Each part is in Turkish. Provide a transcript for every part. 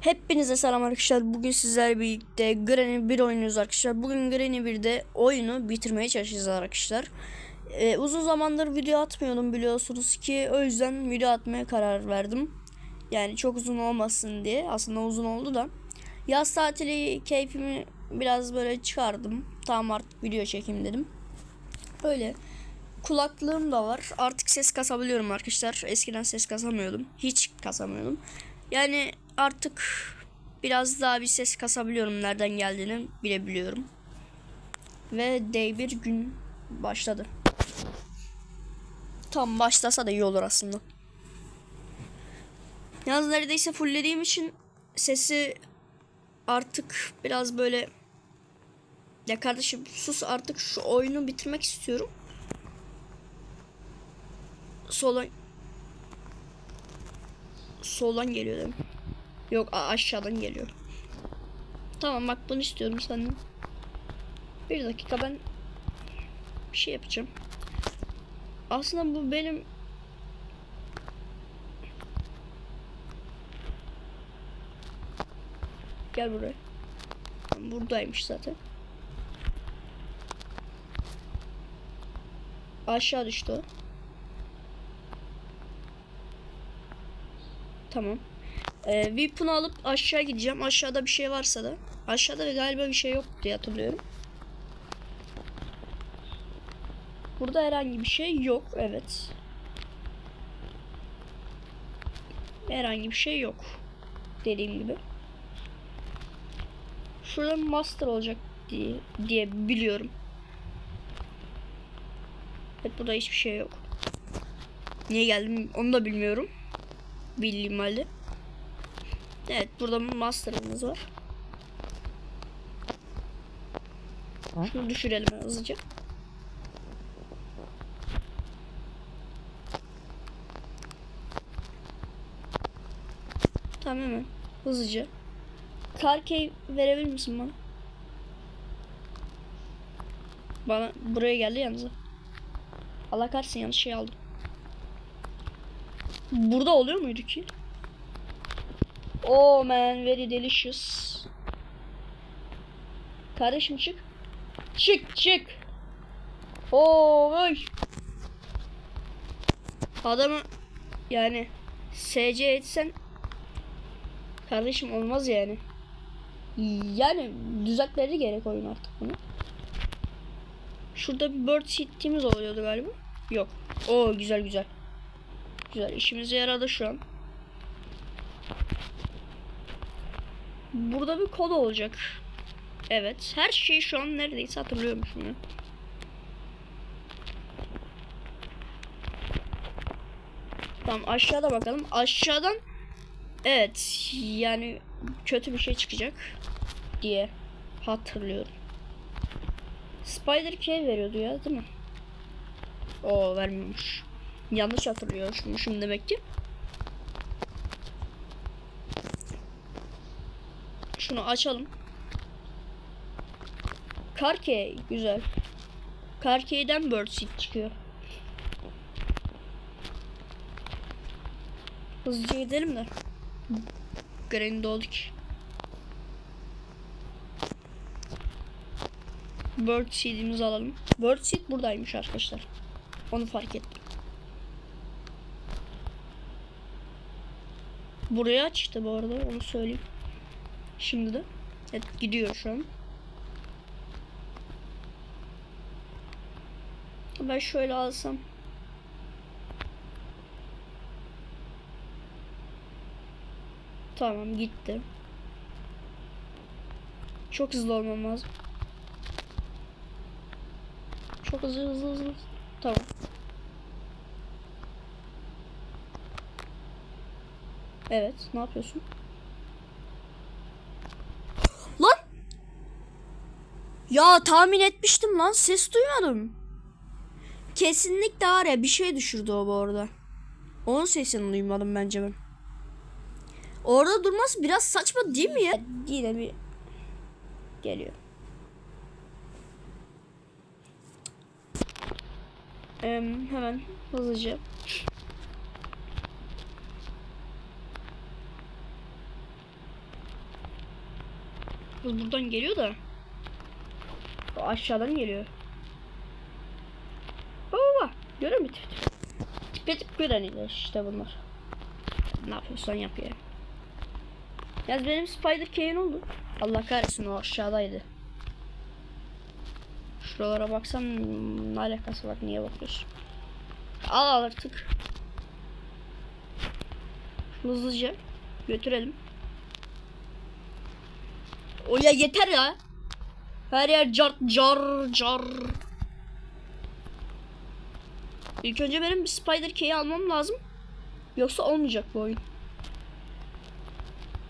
Hepinize selam arkadaşlar. Bugün sizlerle birlikte Granny 1 oynuyoruz arkadaşlar. Bugün Granny 1'de oyunu bitirmeye çalışacağız arkadaşlar. Ee, uzun zamandır video atmıyordum biliyorsunuz ki o yüzden video atmaya karar verdim. Yani çok uzun olmasın diye. Aslında uzun oldu da. Yaz tatili keyfimi biraz böyle çıkardım. Tamam artık video çekeyim dedim. Öyle. Kulaklığım da var. Artık ses kasabiliyorum arkadaşlar. Eskiden ses kasamıyordum. Hiç kasamıyordum. Yani artık biraz daha bir ses kasabiliyorum. Nereden geldiğini bilebiliyorum. Ve day bir gün başladı. Tam başlasa da iyi olur aslında. Yalnız neredeyse fulllediğim için sesi artık biraz böyle ya kardeşim sus artık şu oyunu bitirmek istiyorum. Soldan soldan geliyor? Yok aşağıdan geliyor. Tamam bak bunu istiyorum senden. Bir dakika ben bir şey yapacağım. Aslında bu benim Gel buraya. Buradaymış zaten. Aşağı düştü o. Tamam. Ee, Weapon'u alıp aşağı gideceğim. Aşağıda bir şey varsa da. Aşağıda galiba bir şey yok diye hatırlıyorum. Burada herhangi bir şey yok. Evet. Herhangi bir şey yok. Dediğim gibi. Şurada master olacak diye, diye biliyorum. Evet burada hiçbir şey yok. Niye geldim onu da bilmiyorum. Bildiğim halde. Evet burada master'ımız var. Şunu düşürelim hızlıca. Tamam hemen hızlıca. Karkey verebilir misin bana? Bana buraya geldi yalnız. Allah kahretsin yanlış şey aldım. Burada oluyor muydu ki? Oh man very delicious. Kardeşim çık. Çık çık. Oo vay. Adamı yani SC etsen kardeşim olmaz yani. Yani düzeltmeleri gerek oyun artık bunu. Şurada bir bird seed'imiz oluyordu galiba. Yok. Oo güzel güzel. Güzel işimize yaradı şu an. Burada bir kod olacak. Evet. Her şeyi şu an neredeyse hatırlıyormuşum ya. Tamam aşağıda bakalım. Aşağıdan evet yani kötü bir şey çıkacak diye hatırlıyorum. Spider key veriyordu ya değil mi? O vermiyormuş. Yanlış hatırlıyormuşum demek ki. Şunu açalım. Karkey güzel. Karkey'den birdseed çıkıyor. Hızlıca gidelim de. Granny olduk. Birdseed'imizi alalım. Birdseed buradaymış arkadaşlar. Onu fark ettim. Buraya açtı bu arada onu söyleyeyim. Şimdi de. Evet gidiyor şu an. Ben şöyle alsam. Tamam gitti. Çok hızlı olmam lazım. Çok hızlı hızlı hızlı. Tamam. Evet, ne yapıyorsun? Lan! Ya tahmin etmiştim lan, ses duymadım. Kesinlikle araya bir şey düşürdü o bu arada. Onun sesini duymadım bence ben. Orada durması biraz saçma değil mi ya? Yine bir geliyor. Ee, hemen hızlıca. Kız buradan geliyor da. O aşağıdan geliyor. Baba. Görüyor musun? Tipe tip granny'ler işte bunlar. Ne yapıyorsan yap ya. Yaz benim Spider Kane oldu. Allah kahretsin o aşağıdaydı. Şuralara baksam ne alakası var niye bakıyorsun? Al artık. Hızlıca götürelim. O ya yeter ya. Her yer car car car. İlk önce benim bir Spider Key'i almam lazım. Yoksa olmayacak bu oyun.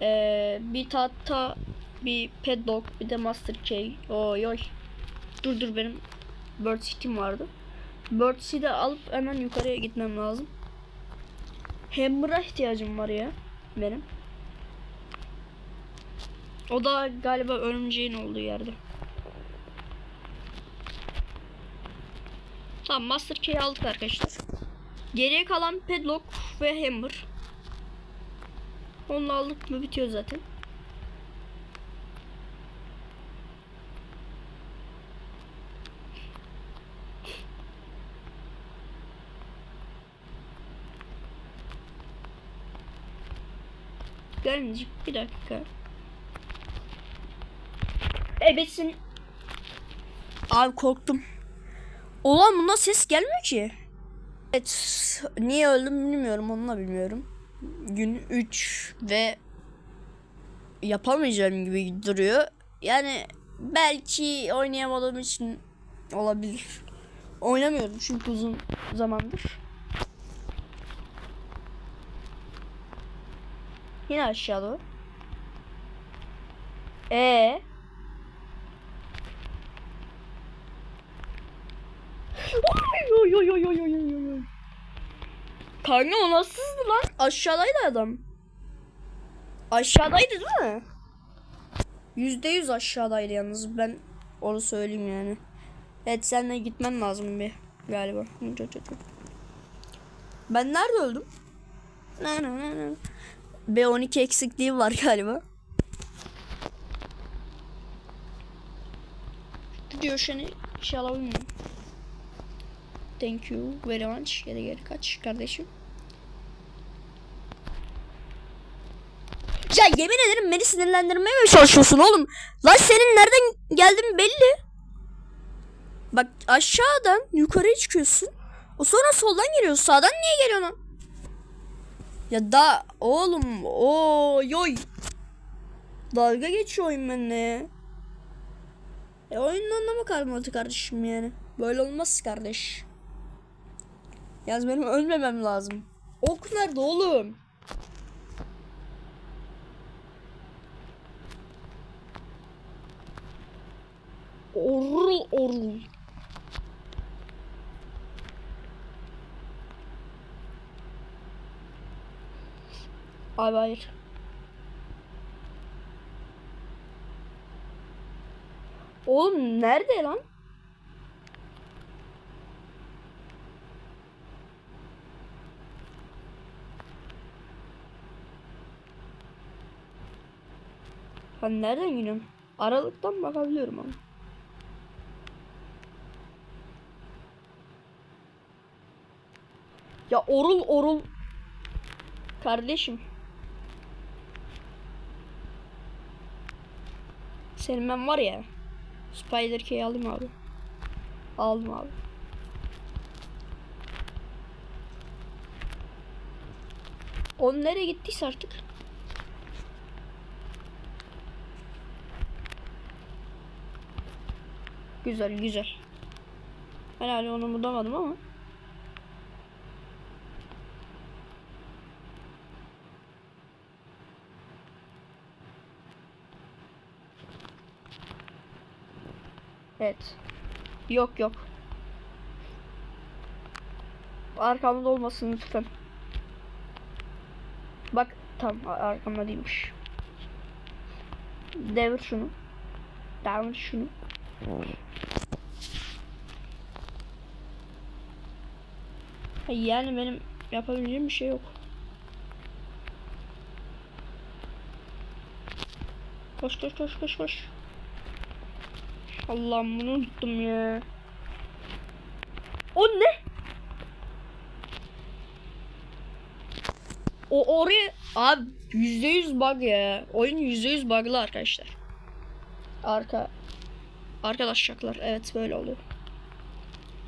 Ee, bir tahta, bir padlock, bir de Master Key. Oy oy. Dur dur benim Bird City'm vardı. Bird City'de alıp hemen yukarıya gitmem lazım. Hammer'a ihtiyacım var ya benim. O da galiba örümceğin olduğu yerde. Tamam Master Key aldık arkadaşlar. Geriye kalan Padlock ve Hammer. Onu aldık mı bitiyor zaten. Gelmeyecek bir dakika. Ebesin. Abi korktum. Ulan bunda ses gelmiyor ki. Evet. Niye öldüm bilmiyorum. Onu da bilmiyorum. Gün 3 ve yapamayacağım gibi duruyor. Yani belki oynayamadığım için olabilir. Oynamıyorum çünkü uzun zamandır. Yine aşağı doğru. Ee. Oy oy oy oy oy oy oy. Kanka o nasıldı lan? Aşağıdaydı adam. Aşağıdaydı değil mi? Yüzde yüz aşağıdaydı yalnız ben onu söyleyeyim yani. Evet seninle gitmen lazım bir galiba. Ben nerede öldüm? Ne ne ne ne. B12 eksikliği var galiba. Diyor şunu şey alabilir miyim? Thank you very much. Geri geri kaç kardeşim. Ya yemin ederim beni sinirlendirmeye mi çalışıyorsun oğlum? Lan senin nereden geldin belli. Bak aşağıdan yukarıya çıkıyorsun. O sonra soldan geliyorsun. Sağdan niye geliyorsun? Ya da oğlum o yoy. Dalga geçiyor oyun benimle. E oyunun anlamı kalmadı kardeşim yani. Böyle olmaz kardeş. Yalnız benim ölmemem lazım. Ok nerede oğlum? Orul orul. Abi hayır. Oğlum nerede lan? Ben nereden gidiyorum? Aralıktan bakabiliyorum ama. Ya orul orul. Kardeşim. Senin ben var ya. Spider Key alayım abi. Aldım abi. Onu nereye gittiyse artık. Güzel güzel. Hala onu bulamadım ama. Evet. Yok yok. Arkamda olmasın lütfen. Bak tam arkamda değilmiş. Devir şunu. Devir şunu. Yani benim yapabileceğim bir şey yok. Koş koş koş koş koş. Allah'ım bunu unuttum ya. O ne? O oraya abi yüzde yüz bug ya. Oyun yüzde yüz bug'lı arkadaşlar. Arka arkadaşlar evet böyle oluyor.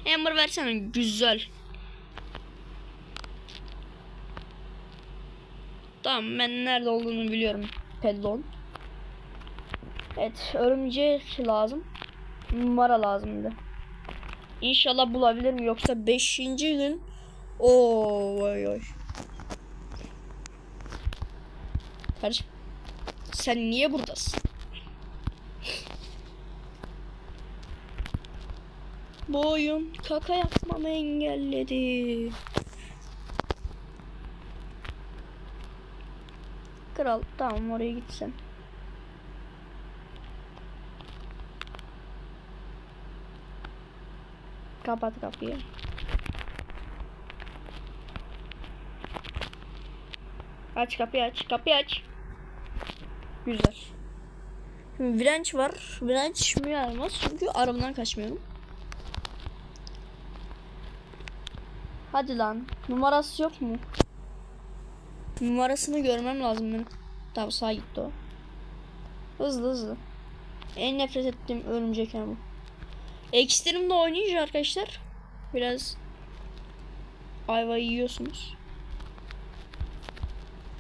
Hammer versene güzel. Tamam ben nerede olduğunu biliyorum. Pedlon. Evet örümcek lazım. Numara lazım bir de. İnşallah bulabilirim yoksa 5. gün Oo oy oy. Kardeşim sen niye buradasın? Bu oyun kaka yapmamı engelledi. Kral tamam oraya gitsin. Kapat kapıyı. Aç kapıyı aç. Kapıyı aç. Güzel. Şimdi direnç var. Direnç mi yaramaz çünkü arabadan kaçmıyorum. Hadi lan. Numarası yok mu? Numarasını görmem lazım benim. Tamam sağa gitti o. Hızlı hızlı. En nefret ettiğim örümcek bu. Ekstrem'de oynayınca arkadaşlar biraz ayva yiyorsunuz.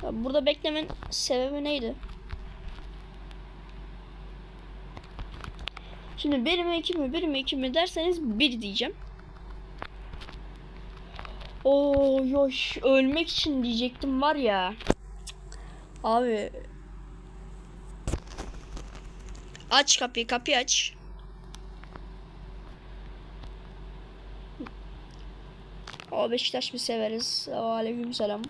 Burada beklemen sebebi neydi? Şimdi bir mi iki mi bir mi iki mi derseniz bir diyeceğim. Oo yoş ölmek için diyecektim var ya. Abi. Aç kapıyı kapıyı aç. O Beşiktaş bir severiz. Aleyküm selam.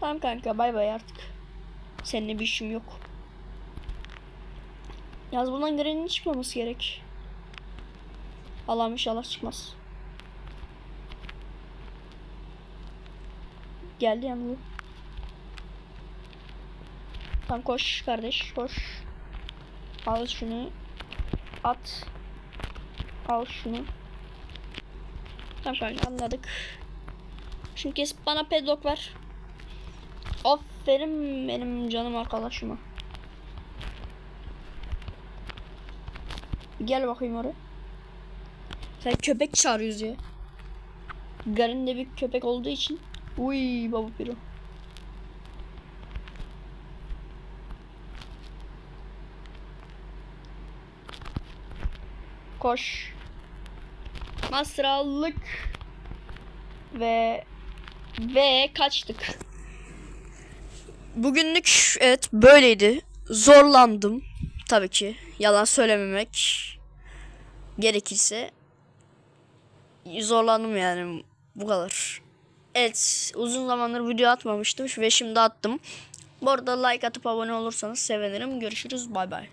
Tamam kanka bay bay artık. Seninle bir işim yok. Yaz bundan Granny'nin çıkmaması gerek. Allah'ım inşallah çıkmaz. Geldi yanına. Tamam koş kardeş koş. Al şunu. At. Al şunu. Tamam kanka anladık. Şimdi kesip bana pedlock ver. Aferin benim canım arkadaşıma. Gel bakayım oraya. Sen köpek çağırıyoruz ya. Garin de bir köpek olduğu için. Uy baba piro. Koş. Master aldık. Ve ve kaçtık. Bugünlük evet böyleydi. Zorlandım tabii ki. Yalan söylememek gerekirse zorlandım yani bu kadar. Evet uzun zamandır video atmamıştım ve şimdi attım. Bu arada like atıp abone olursanız sevinirim. Görüşürüz bay bay.